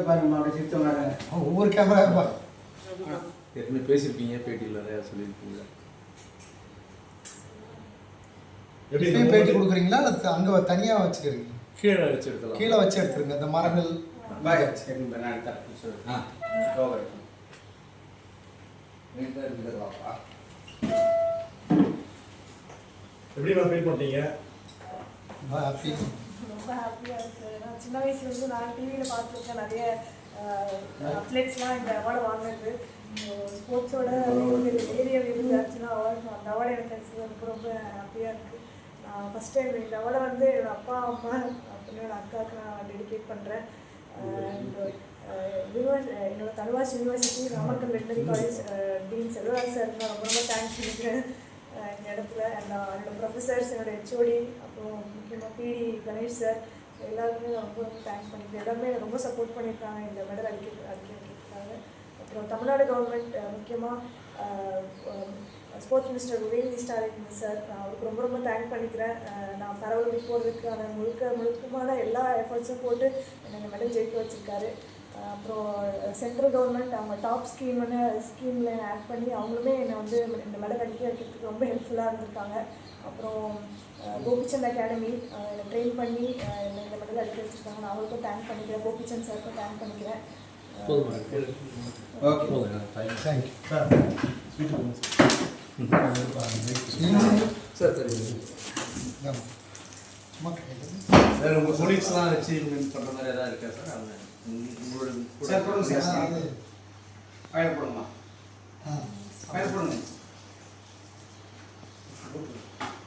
பாருங்கம்மா அப்படி சிரிச்ச மாதிரி ஒவ்வொரு கேமரா ஏற்கனவே பேசியிருப்பீங்க பேட்டியில் நிறையா சொல்லியிருக்கீங்க இப்பயும் பேட்டி கொடுக்குறீங்களா? இல்லை அங்கே தனியாக வச்சுக்கிறீங்க? கீழே வச்சு எடுக்கலாம் கீழே வச்சு எடுத்துருங்க இந்த மரங்கள். பாய் நான் எடுத்தேன் ஆ. ஓகே எப்படி நான் ஃபீல் பண்ணீங்க ஹாப்பி ரொம்ப ஹாப்பியாக இருக்குது நான் சின்ன வயசுலேருந்து நான் டிவியில் பார்த்துருக்கேன் நிறைய அத்லெட்ஸ்லாம் இந்த அவார்டு வாங்கினது. ஸ்போர்ட்ஸோட ஏரியா விருது ஆச்சுன்னா அவார்டு அந்த அவார்டு எனக்கு கிடைச்சது ரொம்ப ரொம்ப ஹாப்பியாக இருக்குது நான் ஃபஸ்ட் டைம் இந்த அவார்டை வந்து என்னோட அப்பா அம்மா அப்படின்னு என்னோட அக்காவுக்கு நான் டெடிகேட் பண்ணுறேன் என்னோட Tanuvas university Namakkal veterinary college dean Selvaraj sir ரொம்ப ரொம்ப தேங்க்ஸ் அஹ் இந்த இடத்துல நான் என்னோட ப்ரொஃபஸர்ஸ் என்னோடய ஹெச்ஓடி அப்புறம் முக்கியமாக பிடி கணேஷ் சார் எல்லாருமே ரொம்ப ரொம்ப தேங்க்ஸ் பண்ணிக்கிறேன் எல்லாருமே ரொம்ப சப்போர்ட் பண்ணியிருக்காங்க இந்த மெடல் அடிக்க அடிக்கிறதுக்காக அப்புறம் தமிழ்நாடு கவர்மெண்ட் முக்கியமாக sports minister Udhayanidhi Stalin sir நான் அவருக்கு ரொம்ப ரொம்ப தேங்க் பண்ணிக்கிறேன். நான் பரவலுக்கு போகிறதுக்கான முழுக்க முழுக்கமான எல்லா எஃபர்ட்ஸும் போட்டு என்னை மெடல் ஜெயிக்க வச்சுருக்காரு. அப்புறம் சென்ட்ரல் கவர்மெண்ட் அவங்க டாப் ஸ்கீம்னு ஸ்கீமில் ஆட் பண்ணி அவங்களுமே என்னை வந்து இந்த மெடல் அடிக்க வைக்கிறதுக்கு ரொம்ப ஹெல்ப்ஃபுல்லாக இருந்திருக்காங்க. அப்புறம் கோபிச்சந்த் அகாடமி என்னை ட்ரெயின் பண்ணி என்னை இந்த மெடல் அடிக்க வச்சிருக்காங்க நான் அவங்களுக்கும் தேங்க் பண்ணிக்கிறேன். கோபிச்சந்த் சாருக்கும் தேங்க் பண்ணிக்கிறேன். ஓகே சார் சார் உங்கள் கொலீக்ஸ்லாம் அச்சீவ்மெண்ட் பண்ணுற மாதிரி எதாவது இருக்கா சார்? அவங்க உங்க- உங்களோட சார் கொடுங்க ஆ, சார் ஃபயர் போடுங்கம்மா. ஃபயர் போடுங்க.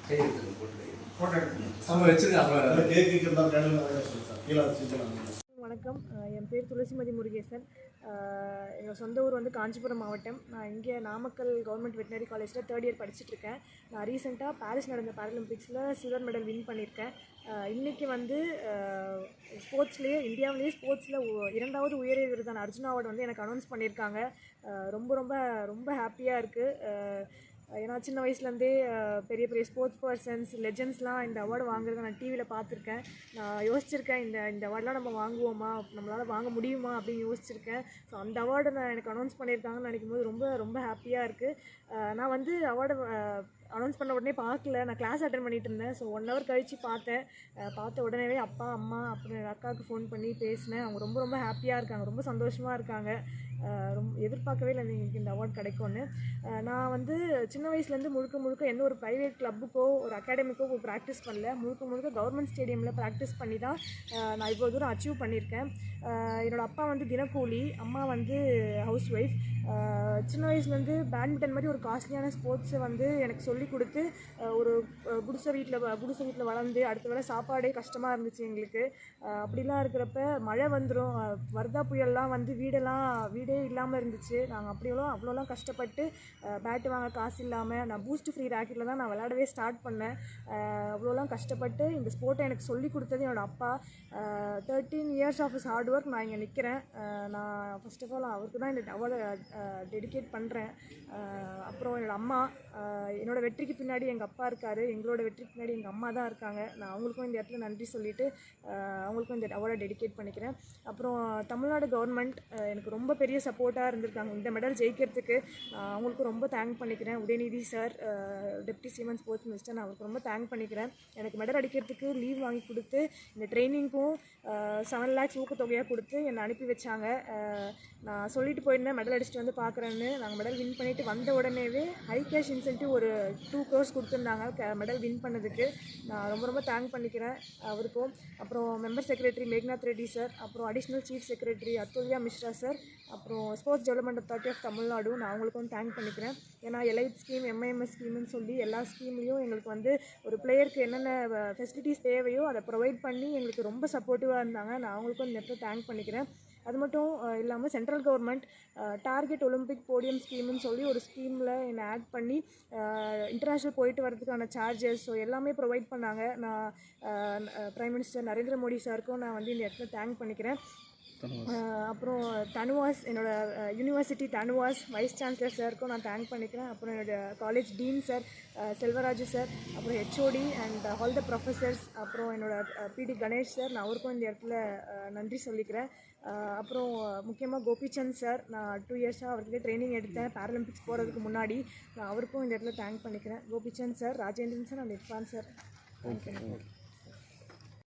கை போட்டு வச்சிருக்காங்க கேக்கு இருந்தால் கீழே வச்சுக்கலாம் வணக்கம். என் பேர் துளசிமதி முருகேசன். எங்கள் சொந்த ஊர் வந்து காஞ்சிபுரம் மாவட்டம். நான் இங்கே நாமக்கல் கவர்மெண்ட் வெட்டினரி காலேஜில் தேர்ட் இயர் படிச்சுட்ருக்கேன் நான் ரீசெண்டாக பாரிஸ் நடந்த பேரலிம்பிக்ஸில் சில்வர் மெடல் வின் பண்ணியிருக்கேன். இன்றைக்கி வந்து ஸ்போர்ட்ஸ்லேயே இந்தியாவிலேயே ஸ்போர்ட்ஸில் இரண்டாவது உயரிய விருதான அர்ஜுனா அவார்டு வந்து எனக்கு அனௌன்ஸ் பண்ணியிருக்காங்க. ரொம்ப ரொம்ப ரொம்ப ஹாப்பியாக இருக்குது ஏன்னா சின்ன வயசுலேருந்தே பெரிய பெரிய ஸ்போர்ட்ஸ் பர்சன்ஸ் லெஜண்ட்ஸ்லாம் இந்த அவார்டு வாங்குறத நான் டிவியில் பார்த்துருக்கேன். நான் யோசிச்சிருக்கேன் இந்த இந்த அவார்டெலாம் நம்ம வாங்குவோமா? நம்மளால் வாங்க முடியுமா? அப்படின்னு யோசிச்சிருக்கேன். ஸோ அந்த அவார்டை நான் எனக்கு அனௌன்ஸ் பண்ணியிருக்காங்கன்னு நினைக்கும் போது ரொம்ப ரொம்ப ஹாப்பியாக இருக்குது நான் வந்து அவார்டு அனௌன்ஸ் பண்ண உடனே பார்க்கல. நான் கிளாஸ் அட்டன் பண்ணிட்டு இருந்தேன். ஸோ ஒன் ஹவர் கழித்து பார்த்தேன். பார்த்த உடனே அப்பா அம்மா அப்புறம் என் அக்காவுக்கு ஃபோன் பண்ணி பேசினேன். அவங்க ரொம்ப ரொம்ப ஹாப்பியாக இருக்காங்க. ரொம்ப சந்தோஷமாக இருக்காங்க. ரொம்ப எதிர்பார்க்கவே இல்லை எங்களுக்கு இந்த அவார்ட் கிடைக்கும்னு. நான் வந்து சின்ன வயசுலேருந்து முழுக்க முழுக்க எந்த ஒரு ப்ரைவேட் கிளப்புக்கோ ஒரு அகாடமிக்கோ ப்ராக்டிஸ் பண்ணல. முழுக்க முழுக்க கவர்மெண்ட் ஸ்டேடியமில் ப்ராக்டிஸ் பண்ணி தான் நான் இவ்வளோ தூரம் அச்சீவ் பண்ணியிருக்கேன். என்னோடய என்னோட அப்பா வந்து தினக்கூலி அம்மா வந்து ஹவுஸ் ஒய்ஃப் சின்ன வயசுலேருந்து பேட்மிண்டன் மாதிரி ஒரு காஸ்ட்லியான ஸ்போர்ட்ஸை வந்து எனக்கு சொல்லி கொடுத்து ஒரு குடிசை வீட்டில் குடிசை வீட்டில் வளர்ந்து அடுத்த வேளை சாப்பாடே கஷ்டமாக இருந்துச்சு எங்களுக்கு. அப்படிலாம் இருக்கிறப்ப மழை வந்துடும் வர்தா புயல்லாம் வந்து வீடெல்லாம் வீடே இல்லாமல் இருந்துச்சு. நாங்கள் அப்படியெல்லாம் அவ்வளோலாம் கஷ்டப்பட்டு பேட்டு வாங்க காசு இல்லாமல் நான் பூஸ்ட் ஃப்ரீ ராக்கெட்டில் தான் நான் விளையாடவே ஸ்டார்ட் பண்ணேன். அவ்வளோலாம் கஷ்டப்பட்டு இந்த ஸ்போர்ட்டை எனக்கு சொல்லி கொடுத்தது என்னோடய அப்பா. Thirteen years of is hard work நான் இங்கே நிற்கிறேன் நான் ஃபர்ஸ்ட் ஆஃப் ஆல் அவருக்கு தான் இந்த அவார்டை டெடிகேட் பண்ணுறேன் அப்புறம் என்னோடய அம்மா என்னோடய வெற்றிக்கு பின்னாடி எங்கள் அப்பா இருக்கார். எங்களோட வெற்றிக்கு பின்னாடி எங்கள் அம்மா தான் இருக்காங்க. நான் அவங்களுக்கும் இந்த இடத்துல நன்றி சொல்லிட்டு அவங்களுக்கும் இந்த அவார்டை டெடிகேட் பண்ணிக்கிறேன். அப்புறம் தமிழ்நாடு கவர்மெண்ட் எனக்கு ரொம்ப பெரிய சப்போர்ட்டாக இருந்திருக்காங்க. இந்த மெடல் ஜெயிக்கிறதுக்கு அவங்களுக்கு அவங்களுக்கும் ரொம்ப தேங்க் பண்ணிக்கிறேன். Udhayanidhi sir deputy CM sports minister நான் அவருக்கு ரொம்ப தேங்க் பண்ணிக்கிறேன். எனக்கு மெடல் அடிக்கிறதுக்கு லீவ் வாங்கி கொடுத்து இந்த ட்ரைனிங்க்கும் செவன் லேக்ஸ் ஊக்கத்தொகையாக கொடுத்து என்னை அனுப்பி வச்சாங்க. நான் சொல்லிட்டு போயிருந்தேன் மெடல் அடிச்சுட்டு வந்து பார்க்குறேன்னு நாங்கள் மெடல் வின் பண்ணிவிட்டு வந்த உடனேவே ஹை கேஷ் இன்சென்டிவ் ஒரு டூ க்ரோர்ஸ் கொடுத்துருந்தாங்க. மெடல் வின் பண்ணதுக்கு. நான் ரொம்ப ரொம்ப தேங்க் பண்ணிக்கிறேன் அவருக்கும். அப்புறம் member secretary Meghnath Reddy sir அப்புறம் additional chief secretary Atulya Mishra sir அப்புறம் sports development authority of Tamil Nadu நான் அவங்களுக்கும் தேங்க் பண்ணிக்கிறேன். ஏன்னா எலைட் ஸ்கீம் எம்ஐஎம்எஸ் ஸ்கீம்னு சொல்லி எல்லா ஸ்கீம்லேயும் எங்களுக்கு வந்து ஒரு பிளேயருக்கு என்னென்ன ஃபெசிலிட்டிஸ் தேவையோ அதை ப்ரொவைட் பண்ணி எங்களுக்கு ரொம்ப சப்போர்ட்டிவாக இருந்தாங்க. நான் அவங்களுக்கும் இந்த இடத்துல தேங்க் பண்ணிக்கிறேன். அது மட்டும் இல்லாமல் central government target Olympic podium ஸ்கீம்னு சொல்லி ஒரு ஸ்கீமில் என்னை ஆட் பண்ணி இன்டர்நேஷ்னல் போயிட்டு வரதுக்கான சார்ஜஸ் ஸோ எல்லாமே ப்ரொவைட் பண்ணாங்க. நான் ப்ரைம் மினிஸ்டர் நரேந்திர மோடி சாருக்கும் நான் வந்து இந்த இடத்துல தேங்க் பண்ணிக்கிறேன். அப்புறம் தனுவாஸ் என்னோட யூனிவர்சிட்டி தனுவாஸ் வைஸ் சான்சலர் சாருக்கும் நான் தேங்க் பண்ணிக்கிறேன். அப்புறம் என்னோட college dean sir Selvaraju sir அப்புறம் HOD and all the professors அப்புறம் என்னோட பிடி கணேஷ் சார் நான் அவருக்கும் இந்த இடத்துல நன்றி சொல்லிக்கிறேன். அப்புறம் முக்கியமாக கோபிச்சந்த் சார் நான் டூ இயர்ஸாக அவர்கிட்ட ட்ரைனிங் எடுத்தேன் பேரலிம்பிக்ஸ் போகிறதுக்கு முன்னாடி. நான் அவருக்கும் இந்த இடத்துல தேங்க் பண்ணிக்கிறேன். Gopichand sir Rajendran sir and Irfan sir thank you